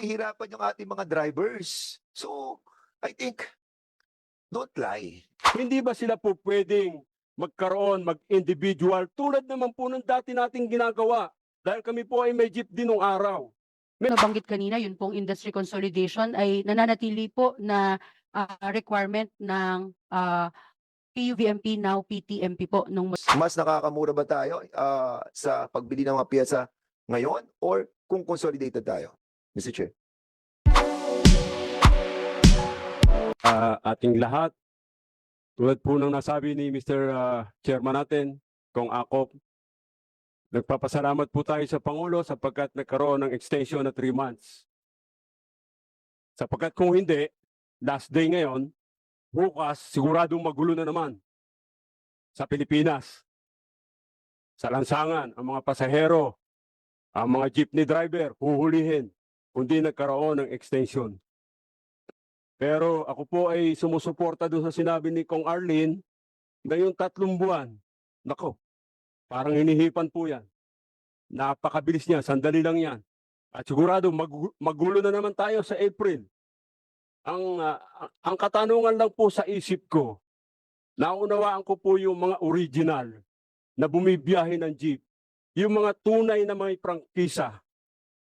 nahihirapan yung ating mga drivers. So, I think, don't lie. Hindi ba sila po pwedeng magkaroon, mag-individual, tulad naman po ng dati nating ginagawa. Dahil kami po ay may jeep din nung araw. nabanggit kanina, yun pong industry consolidation ay nananatili po na ah, requirement ng ah, PUVMP now PTMP po nung Mas nakakamura ba tayo ah, sa pagbili ng mga piyesa ngayon or kung consolidated tayo? Mr. Chair. Ah, ating lahat, tulad po ng nasabi ni Mr. ah, Chairman natin, kung ako, nagpapasalamat po tayo sa Pangulo sapagkat nagkaroon ng extension na 3 months. Sapagkat kung hindi, last day ngayon, bukas, siguradong magulo na naman sa Pilipinas. Sa lansangan, ang mga pasahero, ang mga jeepney driver, huhulihin kung di nagkaroon ng extension. Pero ako po ay sumusuporta doon sa sinabi ni Kong Arlene na yung tatlong buwan, nako, parang hinihipan po yan. Napakabilis niya, sandali lang yan. At sigurado mag- magulo na naman tayo sa April. Ang, ang- ang katanungan lang po sa isip ko, naunawaan ko po yung mga original na bumibiyahe ng jeep. Yung mga tunay na may prangkisa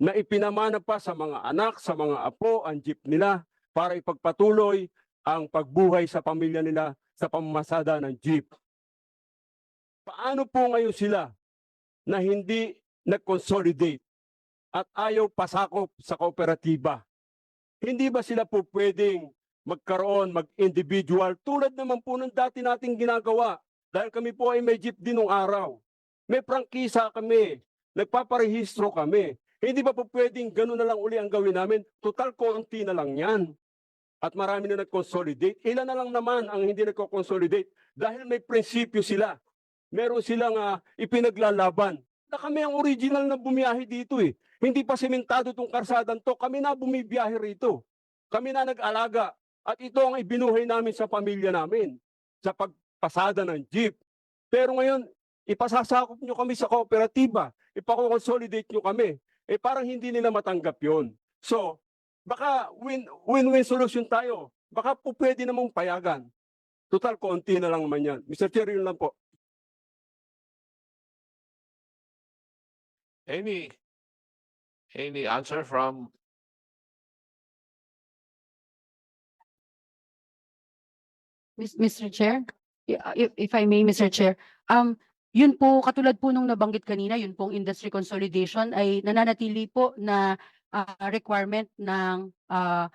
na ipinamana pa sa mga anak, sa mga apo, ang jeep nila para ipagpatuloy ang pagbuhay sa pamilya nila sa pamamasada ng jeep. Paano po ngayon sila na hindi nag-consolidate at ayaw pasakop sa kooperatiba? Hindi ba sila po pwedeng magkaroon, mag-individual tulad naman po ng dati nating ginagawa dahil kami po ay may jeep din nung araw. May prangkisa kami, nagpaparehistro kami. Hindi ba po pwedeng gano'n na lang uli ang gawin namin? Total konti na lang yan. At marami na nag-consolidate. Ilan na lang naman ang hindi nagko-consolidate dahil may prinsipyo sila. Meron silang ah, ipinaglalaban. Na kami ang original na bumiyahe dito eh. Hindi pa sementado tong karsadan to. Kami na bumibiyahe rito. Kami na nag-alaga. At ito ang ibinuhay namin sa pamilya namin. Sa pagpasada ng jeep. Pero ngayon, ipasasakop nyo kami sa kooperatiba. Ipakonsolidate nyo kami. Eh parang hindi nila matanggap yon. So, baka win, win-win solution tayo. Baka po pwede namang payagan. Total, konti na lang naman yan. Mr. Chair, yun lang po. Any, any answer from, Mr. Chair, if, if I may, Mr. Chair, um, yun po, katulad po nung nabanggit kanina, yun pong industry consolidation ay nananatili po na ah, requirement ng ah,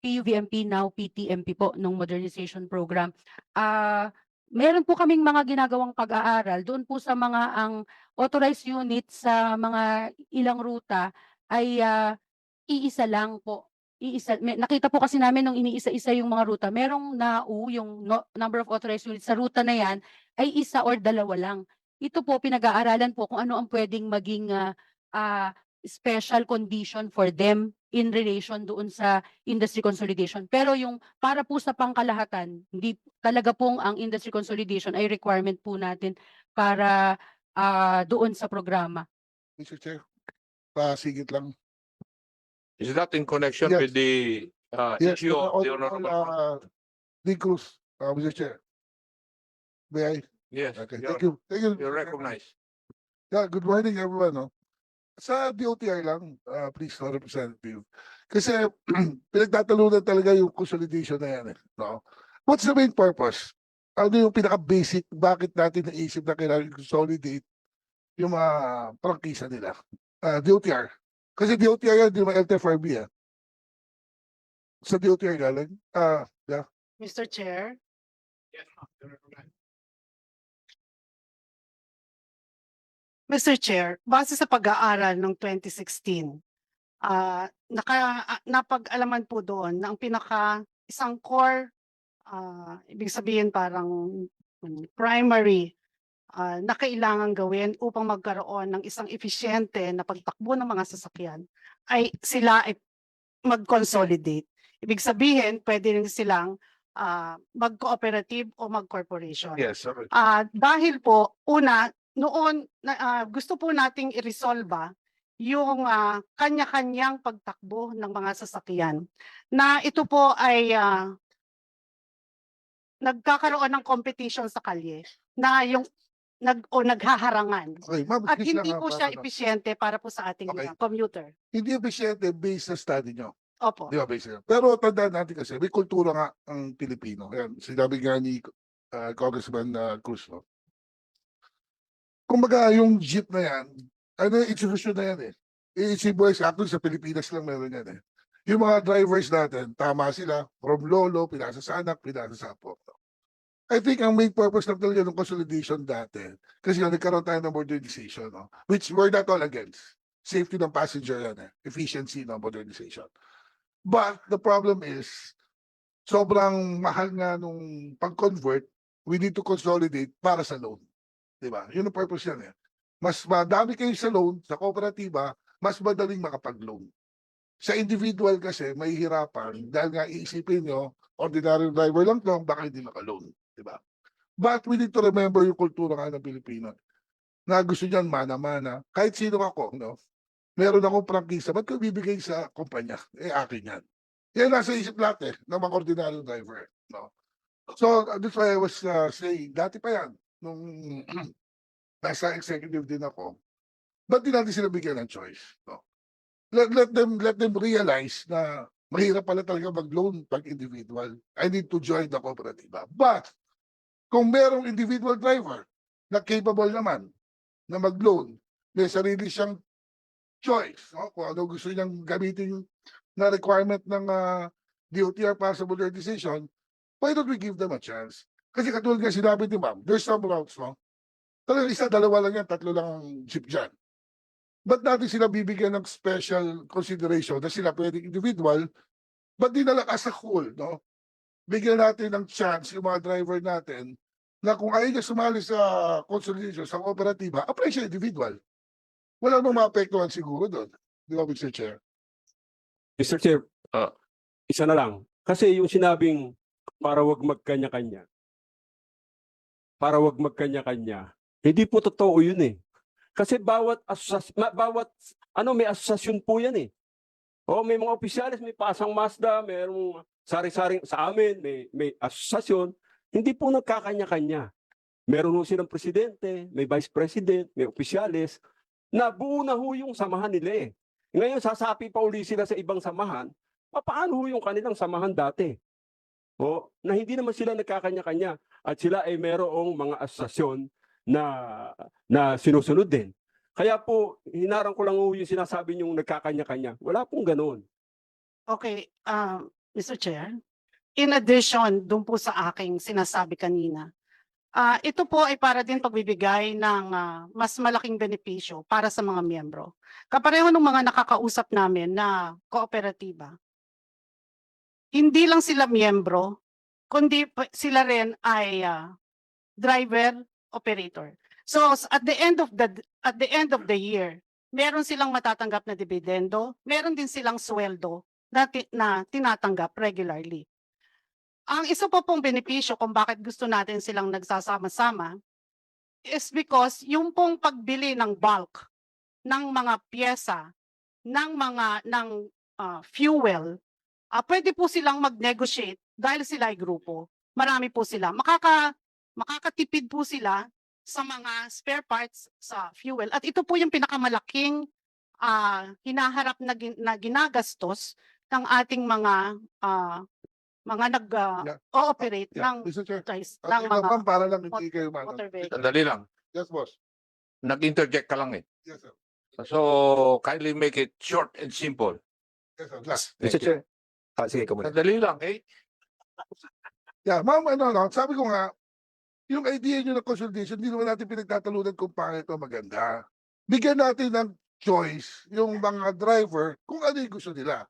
PUVMP now PTMP po nung modernization program. Ah, meron po kaming mga ginagawang pag-aaral doon po sa mga ang authorized unit sa mga ilang ruta ay ah, iisa lang po iisa, may, nakita po kasi namin nung iniisa-isa yung mga ruta, merong nau yung no- number of authorized units sa ruta na yan ay isa or dalawa lang. Ito po pinag-aaralan po kung ano ang pwedeng maging ah, ah, special condition for them in relation doon sa industry consolidation. Pero yung para po sa pangkalahatan, hindi talaga pong ang industry consolidation ay requirement po natin para ah, doon sa programa. Mr. Chair, pasigit lang. is that in connection Yes. with the uh, Yes, issue uh, of the on- on, honorable? uh, Cruz, uh, Mr. Chair. May I? Yes, Okay, thank you. Thank you. you're recognized. Yeah, good morning everyone. No? Sa DOTR lang, uh, please, no, representative. Kasi pinagtatalunan talaga yung consolidation na yan. Eh, no? What's the main purpose? Ano yung pinaka-basic, bakit natin naisip na kailangan consolidate yung mga prangkisa nila? Uh, DOTR. Kasi DOTR yan, di ba LTFRB ah. Sa DOTR galing. Ah, yeah. Mr. Chair, Yes, Mr. Chair, base sa pag-aaral ng 2016, ah naka, ah, napag-alaman po doon na ang pinaka isang core, ah, ibig sabihin parang mm, primary ah, na kailangan gawin upang magkaroon ng isang efisyente na pagtakbo ng mga sasakyan ay sila ay mag-consolidate. Ibig sabihin, pwede rin silang ah, mag-cooperative o mag-corporation. Yes. Ah, dahil po, una, noon na, ah, gusto po nating i-resolve yung ah, kanya-kanyang pagtakbo ng mga sasakyan. Na ito po ay ah, nagkakaroon ng competition sa kalye na yung nag o naghaharangan. Okay, ma'am, At hindi ha, po para siya ano. epesyente para po sa ating Okay. ah, commuter. Hindi efficiente based sa study nyo. Opo. Di ba, based Pero tandaan natin kasi, may kultura nga ang Pilipino. Yan, sinabi nga ni uh, Congressman uh, Cruz, no? Kumbaga, yung jeep na yan, ano yung institusyon na yan eh. EC Boys, actually sa Pilipinas lang meron yan eh. Yung mga drivers natin, tama sila, from lolo, pinasa sa anak, pinasa sa apo. I think ang main purpose lang talaga ng consolidation dati, kasi nga nagkaroon tayo ng modernization, no? which we're not all against. Safety ng passenger yan eh. Efficiency ng modernization. But the problem is, sobrang mahal nga nung pag-convert, we need to consolidate para sa loan. Diba? Yun ang purpose yan eh. Mas madami kayo sa loan, sa kooperatiba, mas madaling makapag-loan. Sa individual kasi, may hirapan dahil nga iisipin nyo, ordinary driver lang to, baka hindi maka-loan. Diba? But we need to remember yung kultura nga ng Pilipino na gusto niyan mana-mana. Kahit sino ako, no? meron akong prangkisa, ba't ko bibigay sa kumpanya? Eh, akin yan. Yan nasa isip lahat eh, ng mga ordinary driver. No? So, uh, that's why I was uh, saying, dati pa yan, nung nasa executive din ako, ba't di natin sila bigyan ng choice? No? Let, let them let them realize na mahirap pala talaga mag-loan pag individual. I need to join the cooperative. But, kung merong individual driver na capable naman na mag-loan, may sarili siyang choice. No? Kung ano gusto niyang gamitin na requirement ng ah, DOTR para modernization, why don't we give them a chance? Kasi katulad nga sinabi ni ma'am, there's some routes, no? Talagang isa, dalawa lang yan, tatlo lang ang jeep dyan. Ba't natin sila bibigyan ng special consideration na sila pwedeng individual, ba't di na lang as a whole, no? Bigyan natin ng chance yung mga driver natin na kung ayaw niya sumali sa consolidation, sa kooperatiba, apply siya individual wala namang maapektuhan siguro doon. Di ba, Mr. Chair? Mr. Chair, Ah. isa na lang. Kasi yung sinabing para wag magkanya-kanya, para wag magkanya-kanya, hindi po totoo yun eh. Kasi bawat asosas, bawat ano may asosasyon po yan eh. O may mga opisyalis, may pasang Mazda, mayroong sari-saring sa amin, may may asosasyon, hindi po nagkakanya-kanya. Meron ho silang presidente, may vice president, may opisyalis, na buo na ho yung samahan nila eh. Ngayon, sasapi pa uli sila sa ibang samahan, paano ho yung kanilang samahan dati? O, na hindi naman sila nagkakanya-kanya at sila ay merong mga asosasyon na, na sinusunod din. Kaya po, hinarang ko lang yung sinasabi niyong nagkakanya-kanya. Wala pong ganun. Okay, um, Mr. Chair. In addition, dun po sa aking sinasabi kanina, ah, ito po ay para din pagbibigay ng ah, mas malaking benepisyo para sa mga miyembro. Kapareho ng mga nakakausap namin na kooperatiba, hindi lang sila miyembro, kundi sila rin ay ah, driver, operator. So at the end of the at the end of the year, meron silang matatanggap na dividendo, meron din silang sweldo na, na tinatanggap regularly. Ang isa pa pong benepisyo kung bakit gusto natin silang nagsasama-sama is because yung pong pagbili ng bulk ng mga pyesa, ng mga ng ah, fuel, ah, pwede po silang mag-negotiate dahil sila ay grupo. Marami po sila. Makaka, makakatipid po sila sa mga spare parts sa fuel. At ito po yung pinakamalaking ah, hinaharap na, gin- na ginagastos ng ating mga ah, mga Yeah. nag-ooperate Yeah, ng. Chair. guys, Okay, ng mga ma'am, para lang hindi kayo man. motor vehicle. Sandali lang. Yes, boss. Nag-interject ka lang eh. Yes, sir. So, kindly make it short and simple. Yes, sir. Last. Mr. Chair. Ah, sige, ikaw muna. Sandali lang eh. Yeah, ma'am, ano, no, sabi ko nga, yung idea nyo ng consolidation, hindi naman natin pinagtatalunan kung paano ito maganda. Bigyan natin ng choice yung mga driver kung ano yung gusto nila.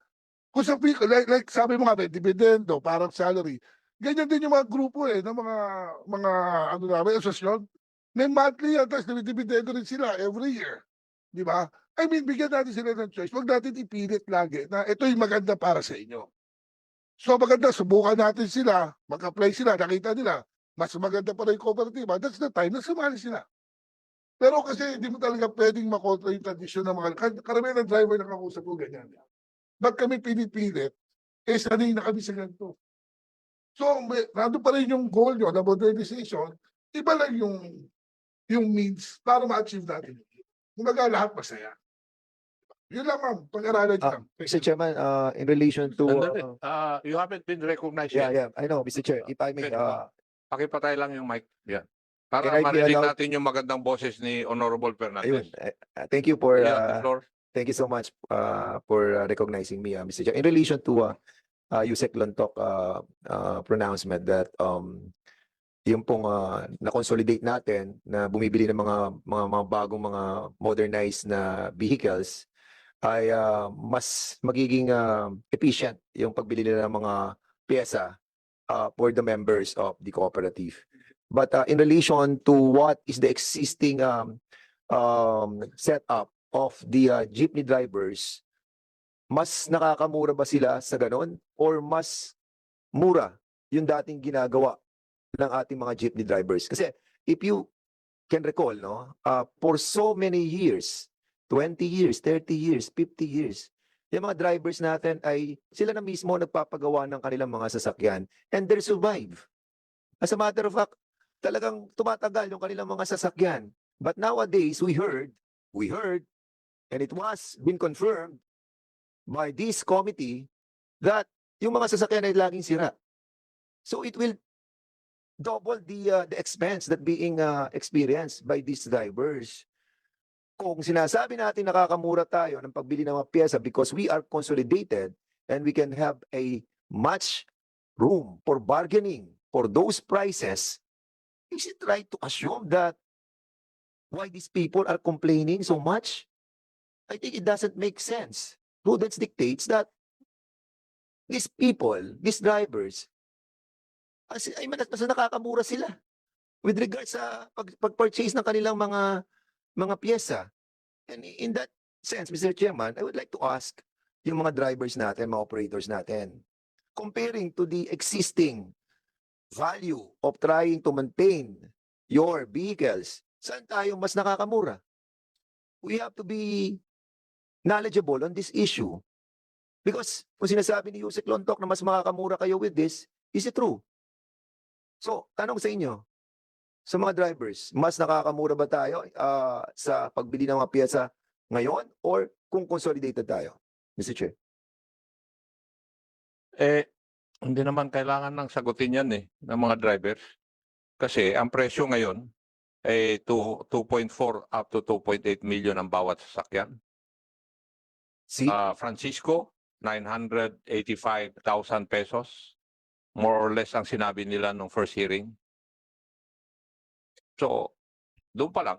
Kung sa like, like sabi mo nga, may dividendo, parang salary. Ganyan din yung mga grupo eh, ng mga, mga, ano na, may asosyon. May monthly yan, tapos may dividendo rin sila every year. Di ba? I mean, bigyan natin sila ng choice. Huwag natin ipilit lagi na ito yung maganda para sa inyo. So maganda, subukan natin sila, mag-apply sila, nakita nila, mas maganda pa rin yung kooperatiba, that's the time na sumali sila. Pero kasi hindi mo talaga pwedeng makontra yung tradisyon ng mga, kar- karamihan ng driver na kakusap ko ganyan. Ba't kami pinipilit? Eh, sanay na kami sa ganito. So, may, nandun pa rin yung goal nyo na modernization, iba lang yung yung means para ma-achieve natin. Kumbaga lahat masaya. Yun lang ma'am, pag-aralan nyo Ah, lang. Mr. Chairman, uh, in relation to, Sandali. uh, Ah, you haven't been recognized yeah, yet. yeah, I know, Mr. Chair, if I may, Okay. uh, Pakipatay lang yung mic. Yan. Can Para I be marinig allowed- natin yung magandang boses ni Honorable ayun, Fernandez. uh, uh, thank you for, the uh, floor. Thank you so much uh, for uh, recognizing me, uh, Mr. Chair. In relation to uh, uh, Yusek Lontok uh, uh, pronouncement that um, yung pong uh, na-consolidate natin na bumibili ng mga, mga, mga bagong mga modernized na vehicles ay uh, mas magiging uh, efficient yung pagbili nila ng mga pyesa uh, for the members of the cooperative. But uh, in relation to what is the existing um, um, setup of the uh, jeepney drivers, mas nakakamura ba sila sa ganon? Or mas mura yung dating ginagawa ng ating mga jeepney drivers? Kasi if you can recall, no, uh, for so many years, 20 years, 30 years, 50 years, yung mga drivers natin ay sila na mismo nagpapagawa ng kanilang mga sasakyan and they survive. As a matter of fact, talagang tumatagal yung kanilang mga sasakyan. But nowadays, we heard, we heard, and it was been confirmed by this committee that yung mga sasakyan ay laging sira. So it will double the uh, the expense that being uh, experienced by these drivers. Kung sinasabi natin nakakamura tayo ng pagbili ng mga pyesa because we are consolidated and we can have a much room for bargaining for those prices, is it right to assume that why these people are complaining so much? I think it doesn't make sense. Prudence dictates that these people, these drivers, as, ay mas nakakamura sila with regards sa pag, pag-purchase ng kanilang mga mga pyesa. And in that sense, Mr. Chairman, I would like to ask yung mga drivers natin, mga operators natin, comparing to the existing value of trying to maintain your vehicles, saan tayo mas nakakamura? We have to be knowledgeable on this issue. Because kung sinasabi ni Yusek Lontok na mas makakamura kayo with this, is it true? So, tanong sa inyo, sa mga drivers, mas nakakamura ba tayo ah, sa pagbili ng mga pyesa ngayon or kung consolidated tayo? Mr. Chair. Eh, hindi naman kailangan ng sagutin yan eh, ng mga drivers. Kasi ang presyo ngayon ay to 2.4 up to 2.8 million ang bawat sasakyan. See? Ah, Francisco, 985,000 pesos. More or less ang sinabi nila nung first hearing. So, doon pa lang.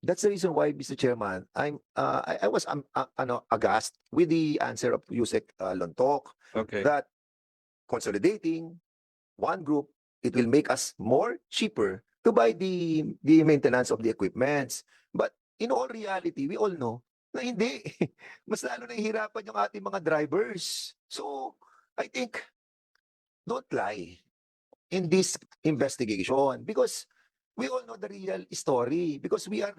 That's the reason why, Mr. Chairman, I'm uh, I, I was um, uh, ano, aghast with the answer of Yusek uh, Lontok Okay. that consolidating one group, it will make us more cheaper to buy the the maintenance of the equipments. But in all reality, we all know na hindi. Mas lalo nahihirapan yung ating mga drivers. So, I think, don't lie in this investigation because we all know the real story because we are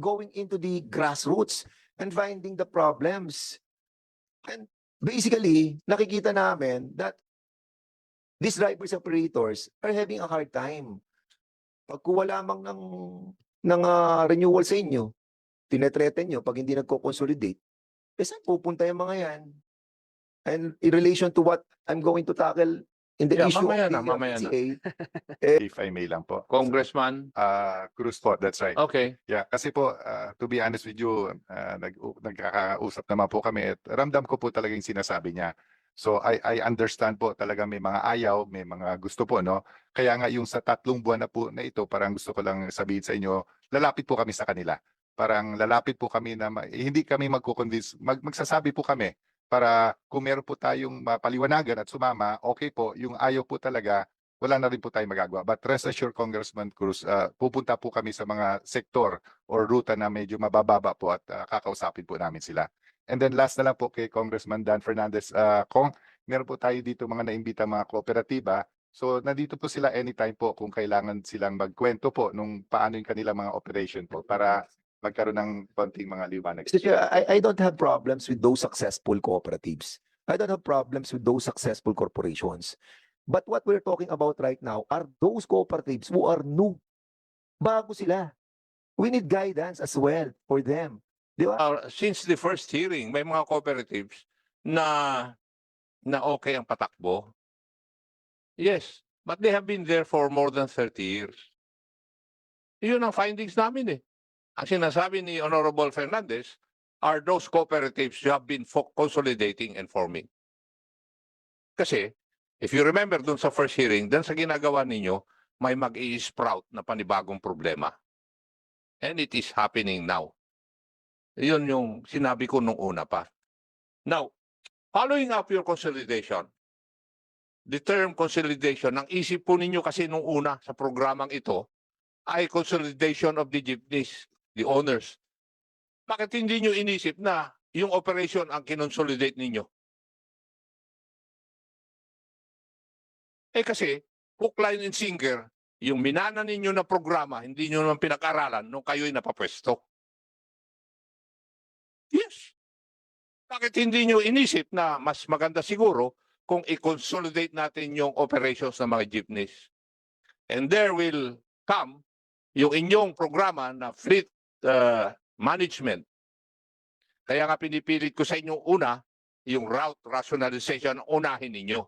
going into the grassroots and finding the problems. And basically, nakikita namin that these drivers operators are having a hard time. Pag kuha lamang ng, ng ah, renewal sa inyo, tinetreten nyo pag hindi nagko-consolidate, eh saan pupunta yung mga yan? And in relation to what I'm going to tackle in the Yeah, issue mamaya of na, the uh, mamaya na. PCA, If I may lang po. Congressman, Ah, Cruz po, that's right. okay. Yeah, kasi po, ah, to be honest with you, ah, nag, nagkakausap naman po kami at ramdam ko po talaga yung sinasabi niya. So I, I understand po talaga may mga ayaw, may mga gusto po, no? Kaya nga yung sa tatlong buwan na po na ito, parang gusto ko lang sabihin sa inyo, lalapit po kami sa kanila. Parang lalapit po kami na ma- eh, hindi kami magko-convince, mag, magsasabi po kami para kung meron po tayong mapaliwanagan at sumama, okay po, yung ayaw po talaga, wala na rin po tayong magagawa. But rest assured, Congressman Cruz, ah, pupunta po kami sa mga sektor or ruta na medyo mabababa po at ah, kakausapin po namin sila. And then last na lang po kay Congressman Dan Fernandez, ah, kung meron po tayo dito mga naimbita mga kooperatiba, So nandito po sila anytime po kung kailangan silang magkwento po nung paano yung kanilang mga operation po para magkaroon ng konting mga liwanag. Mr. Chair, I, I don't have problems with those successful cooperatives. I don't have problems with those successful corporations. But what we're talking about right now are those cooperatives who are new. Bago sila. We need guidance as well for them. Di ba? Uh, since the first hearing, may mga cooperatives na na okay ang patakbo. Yes, but they have been there for more than 30 years. Yun ang findings namin eh. Ang sinasabi ni Honorable Fernandez are those cooperatives who have been consolidating and forming. Kasi, if you remember dun sa first hearing, dun sa ginagawa ninyo, may mag-i-sprout na panibagong problema. And it is happening now. Yun yung sinabi ko nung una pa. Now, following up your consolidation, the term consolidation, ang isip po ninyo kasi nung una sa programang ito ay consolidation of the jeepneys, the owners. Bakit hindi nyo inisip na yung operation ang kinonsolidate ninyo? Eh kasi, hook, line, and sinker, yung minana ninyo na programa, hindi nyo naman pinag-aralan nung kayo'y napapwesto. Yes. Bakit hindi nyo inisip na mas maganda siguro kung i-consolidate natin yung operations ng mga jeepneys? And there will come yung inyong programa na fleet uh, management. Kaya nga pinipilit ko sa inyong una, yung route rationalization unahin ninyo.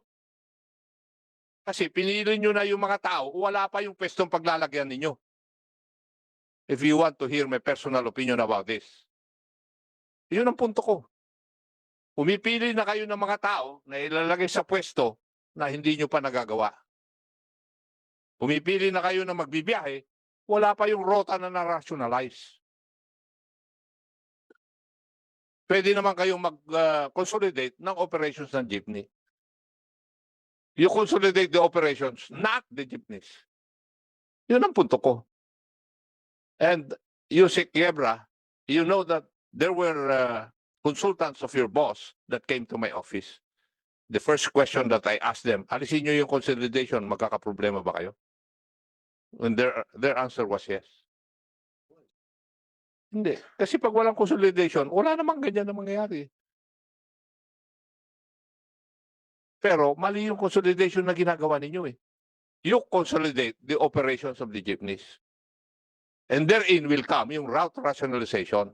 Kasi pinili nyo na yung mga tao, wala pa yung pwestong paglalagyan ninyo. If you want to hear my personal opinion about this. Yun ang punto ko. Pumipili na kayo ng mga tao na ilalagay sa pwesto na hindi nyo pa nagagawa. Pumipili na kayo na magbibiyahe, wala pa yung rota na na-rationalize. Pwede naman kayong mag-consolidate ng operations ng jeepney. You consolidate the operations, not the jeepneys. Yun ang punto ko. And Yusek Yebra, you know that there were uh, consultants of your boss that came to my office. The first question that I asked them, alisin nyo yung consolidation, magkakaproblema ba kayo? And their, their answer was yes. Hindi. Kasi pag walang consolidation, wala namang ganyan na mangyayari. Pero mali yung consolidation na ginagawa ninyo eh. You consolidate the operations of the jeepneys. And therein will come yung route rationalization.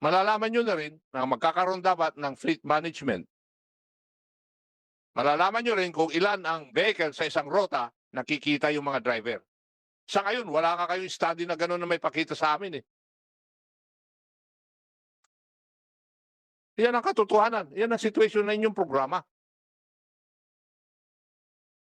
Malalaman nyo na rin na magkakaroon dapat ng fleet management. Malalaman nyo rin kung ilan ang vehicle sa isang rota nakikita yung mga driver. Sa ngayon, wala ka kayong study na gano'n na may pakita sa amin eh. Yan ang katotohanan. Yan ang situation na inyong programa.